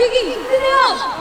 뛰기 힘드네요.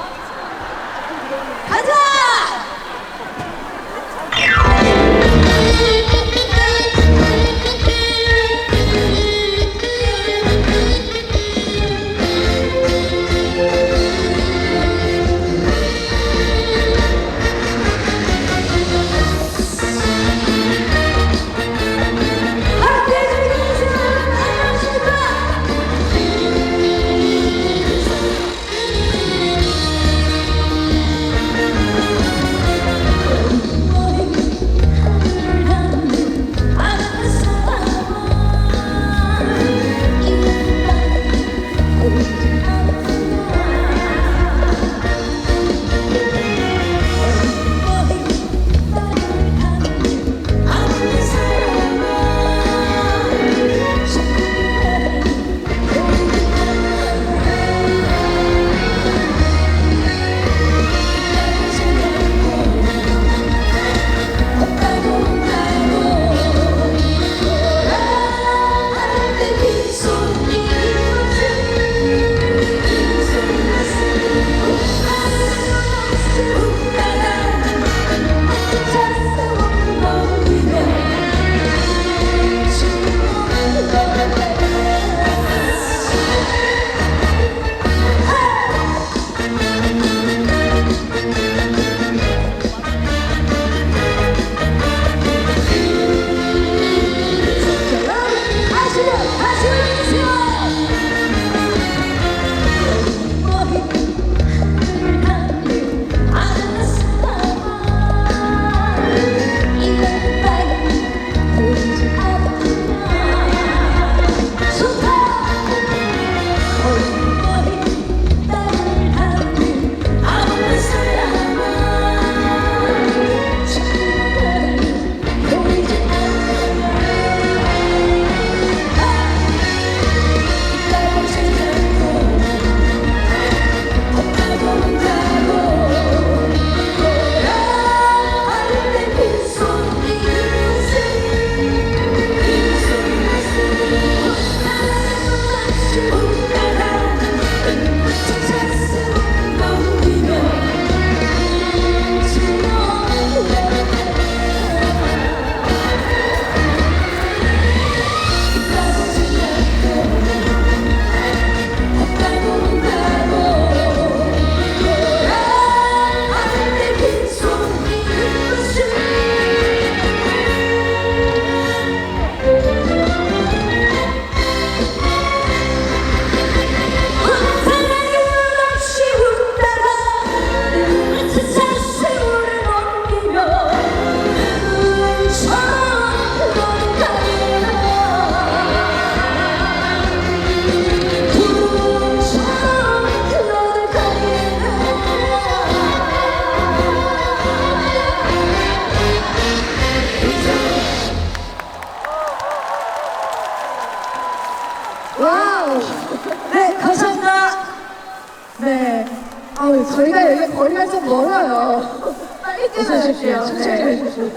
천천히 좀 해주십시오.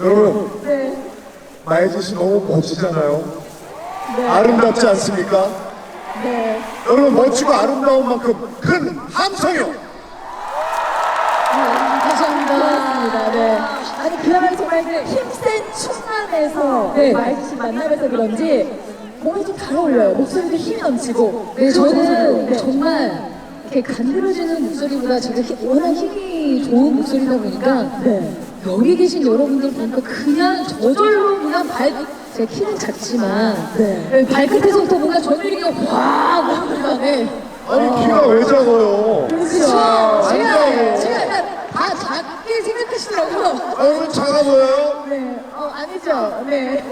여러분 네. 마예진 씨 너무 멋지잖아요. 네. 아름답지 않습니까? 네. 여러분 멋지고 아름다운 만큼 큰. 감사합니다. 고맙습니다. 네. 아니, 그야말로 정말 그 힘센 충남에서 네. 마이크 씨 만나면서 그런지 몸이 좀 잘 어울려요. 목소리도 힘이 넘치고. 네, 저는 네. 정말 이렇게 간드러지는 목소리보다 제가 히- 워낙 힘이 좋은 목소리다 보니까 네. 여기 계신 여러분들 보니까 그냥 저절로 그냥 발, 제 키는 작지만 네. 네, 발끝에서부터 뭔가 전율이가 확 오는구나. 네. 아니 키가 왜 작아요? 그렇죠. 제가, 아니라고. 제가 약간 다 작게 생각하시더라고요. 얼굴 작아 보여요? 네, 어, 아니죠. 네.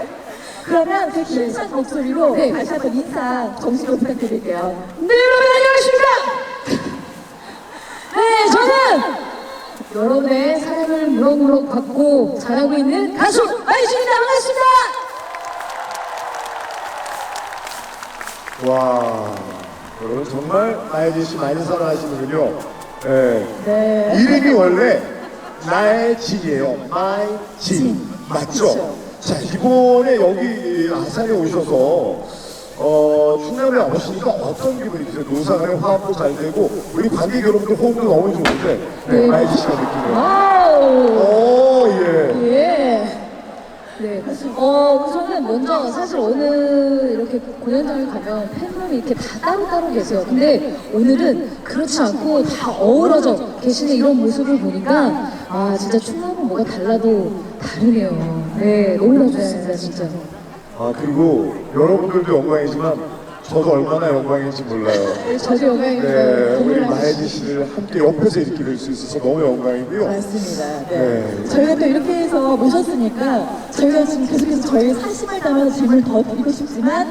그러면 그 힘찬 목소리로 네. 다시 한번 인사 정식으로 부탁드릴게요. 네, 여러분 안녕하십니까? 네, 저는 여러분의 사랑을 무럭무럭 받고 잘하고 있는 가수 마이진입니다. 반갑습니다. 와 여러분 정말 마예진 씨 많이 사랑하시는군요. 네. 네. 이름이 원래 나의 진이에요. 마이 진 맞죠? 자 이번에 여기 아산에 오셔서 어, 충남에 와보시니까 어떤 기분이 드세요? 노사간의 화합도 잘 되고 우리 관객 여러분들 호흡도 너무 좋은데 네, 네. 마이지 씨가 느끼는 와우! 오 예. 예. 네. 어, 우선은 먼저 사실 오늘 이렇게 공연장을 가면 팬분이 이렇게 다 따로따로 계세요. 근데 오늘은 그렇지 않고 다 어우러져 계시는 이런 모습을 보니까 아, 진짜 충남은 뭐가 달라도 다르네요. 네, 너무나 좋습니다, 진짜. 아 그리고 여러분들도 영광이지만 저도 얼마나 영광인지 몰라요. 저도 영광입니다. 네, 우리 마혜지 씨를 함께 옆에서 이렇게 뵐 수 있어서 너무 영광이고요. 맞습니다. 네. 네. 저희가 또 이렇게 해서 모셨으니까 저희가 지금 계속해서 저희 사심을 담아서 질문을 더 드리고 싶지만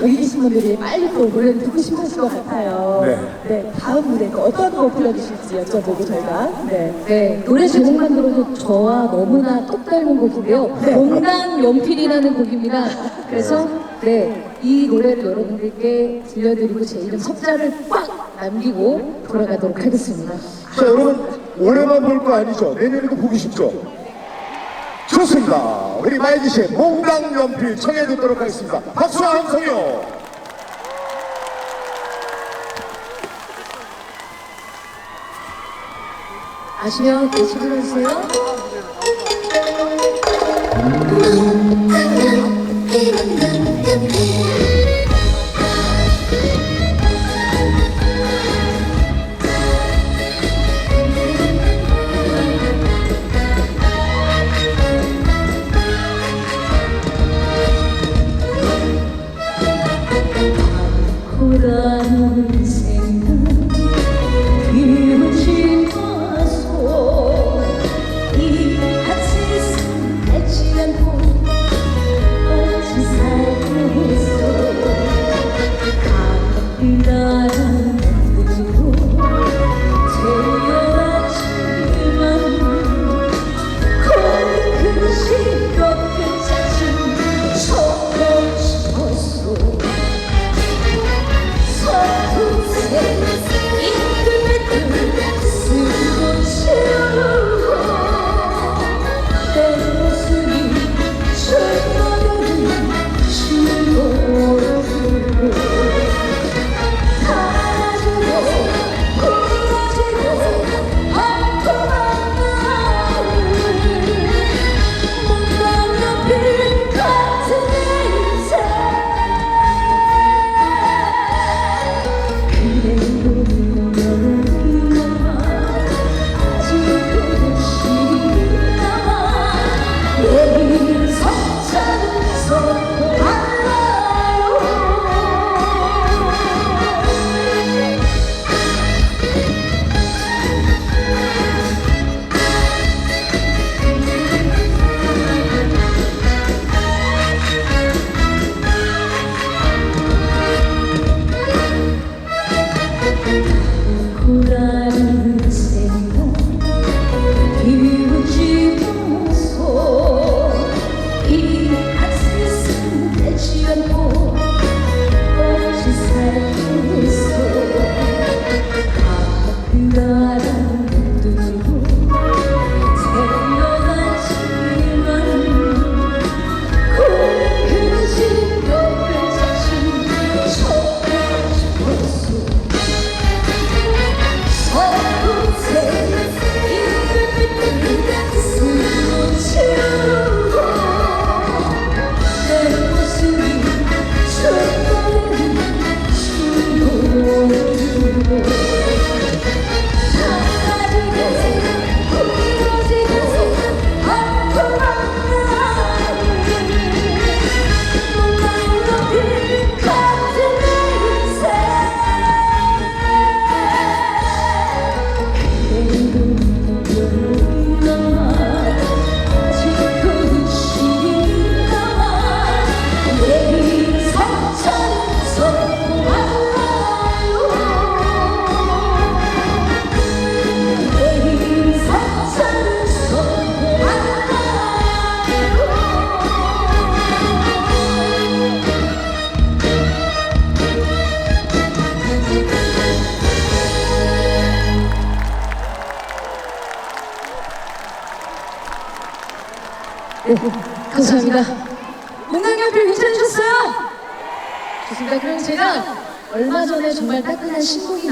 여기 계신 분들이 빨리 또 노래를 듣고 싶으실 것 같아요. 네. 다음 무대 또 어떤 곡 불러주실지 여쭤보고 저희가 네. 네, 노래 제목만 들어도 저와 너무나 똑 닮은 곡이고요. 공단 연필이라는 곡입니다. 그래서 네, 이 노래를 여러분들께 들려드리고 제 이름 석자를 꽉 남기고 돌아가도록 하겠습니다. 자 여러분 올해만 볼 거 아니죠? 내년에도 보기 쉽죠? 좋습니다. 우리 마혜지 씨의 몽당 연필 청해 듣도록 하겠습니다. 박수와 함성이요. 아시면 다시 불러주세요.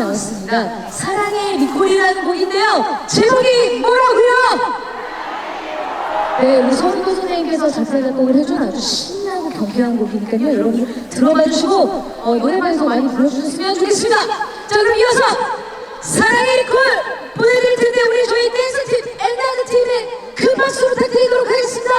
나왔습니다. 사랑의 리콜이라는 곡인데요. 제목이 뭐라고요? 네, 우리 서은도 선생님께서 작사 작곡을 해준 아주 신나고 경쾌한 곡이니까요. 여러분 들어봐 주시고 어, 노래방에서 많이 불러주셨으면 좋겠습니다. 자, 그럼 이어서 사랑의 리콜 보내드릴 텐데 우리 저희 댄스 팀 엔나드 팀의 큰 박수 부탁드리도록 하겠습니다.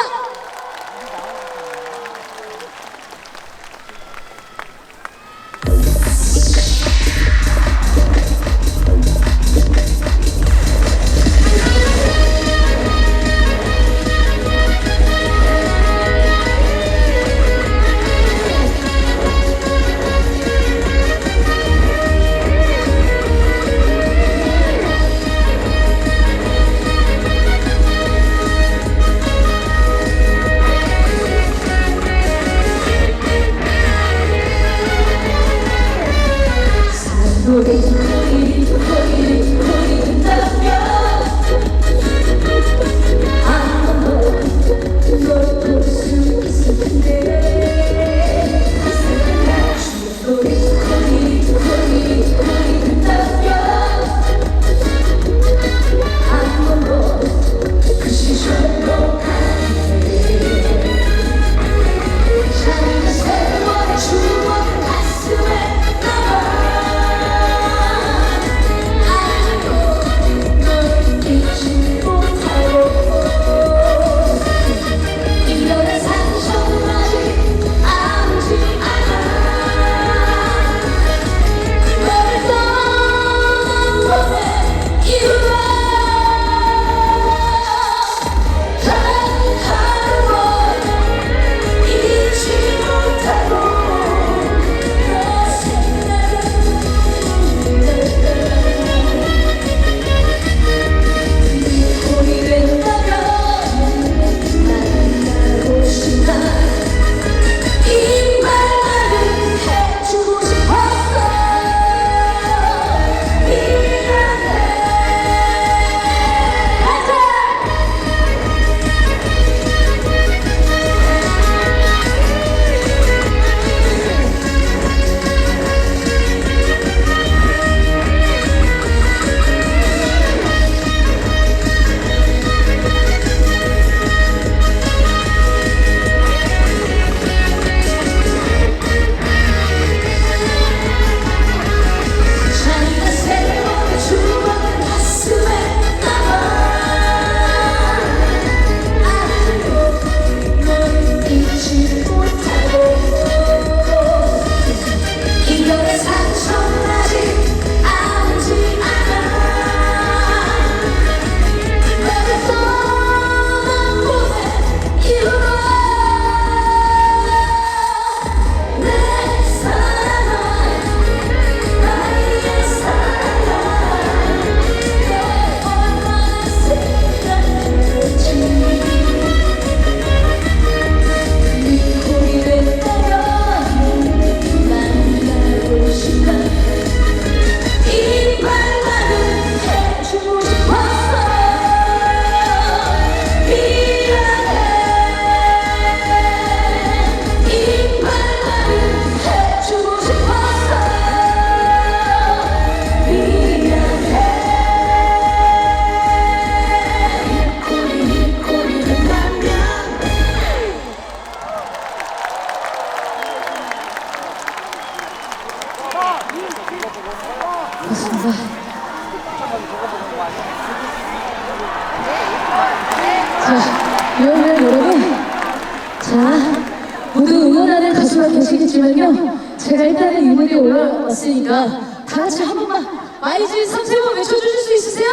모두 응원하는 가수가 계시겠지만요. 제가 일단은 이 무대에 올라왔으니까 다 같이 한 번만 마이진 3, 세번 외쳐주실 수 있으세요?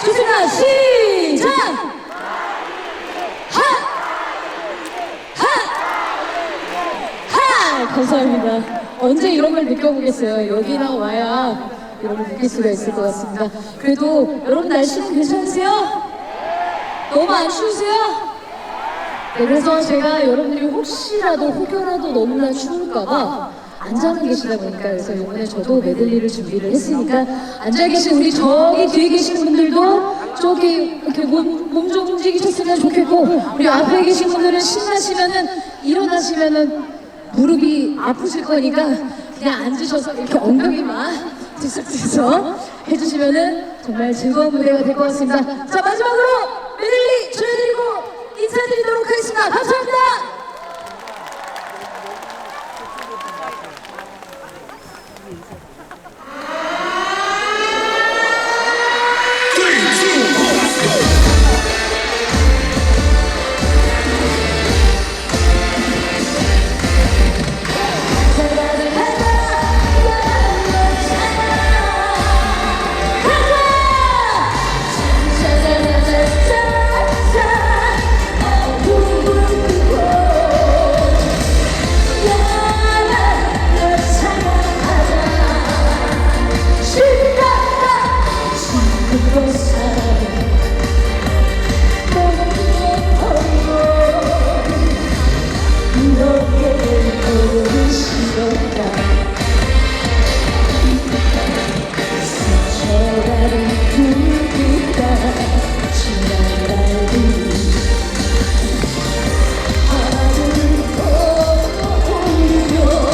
좋습니다. 시작! 하! 하! 하! 감사합니다. 언제 이런 걸 느껴보겠어요. 여기나 와야 이런 걸 느낄 수가 있을 것 같습니다. 그래도 여러분 날씨는 괜찮으세요? 너무 안 추우세요? 네, 그래서 제가 여러분들이 혹시라도 혹여라도 너무나 추울까봐 앉아만 계시다 보니까 그래서 이번에 저도 메들리를 준비를 했으니까 앉아 계신 우리 저기 뒤에 계신 분들도 저기 이렇게 몸 좀 움직이셨으면 좋겠고 우리 앞에 계신 분들은 신나시면은 일어나시면은 무릎이 아프실 거니까 그냥 앉으셔서 이렇게 엉덩이만 뒤섞여서 해주시면은 정말 즐거운 무대가 될 것 같습니다. 자 마지막으로 메들리 인사드 리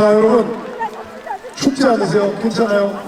자 여러분 춥지 않으세요? 괜찮아요?